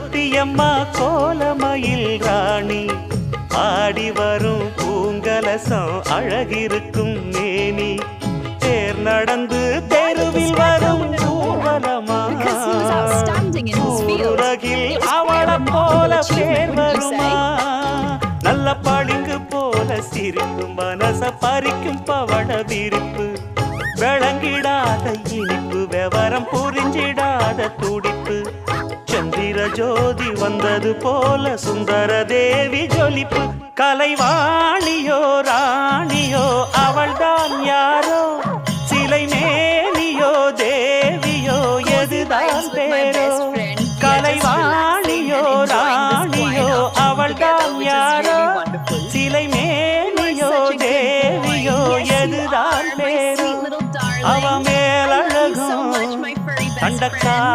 ஒருத்தியம்மா கோலமயில் ராணி. ஆடி வரும் பூங்கலசம் அழகிருக்கும் மேனி. தேர் நடந்து தெருவில் வரும் ஊர்வலமா. உலகில் அவள போல பேர் வருமா. நல்ல பளிங்கு போல சிரிக்கும் மனச பறிக்கும் பவட விருப்பு. விளங்கிடாத இனிப்பு விவரம் புரிஞ்சிடா. ஜோதி வந்தது போல சுந்தர தேவி ஜொலிப்பு கலைவாணியோ ராணியோ அவள்தான் யாரோ சிலை மேனியோ தேவியோ எதுதான் பேரோ கலைவாணியோ ராணியோ அவள்தான் யாரோ சிலை மேனியோ தேவியோ எதுதான் பேரோ அவ மேலழகும் கண்டக்கால்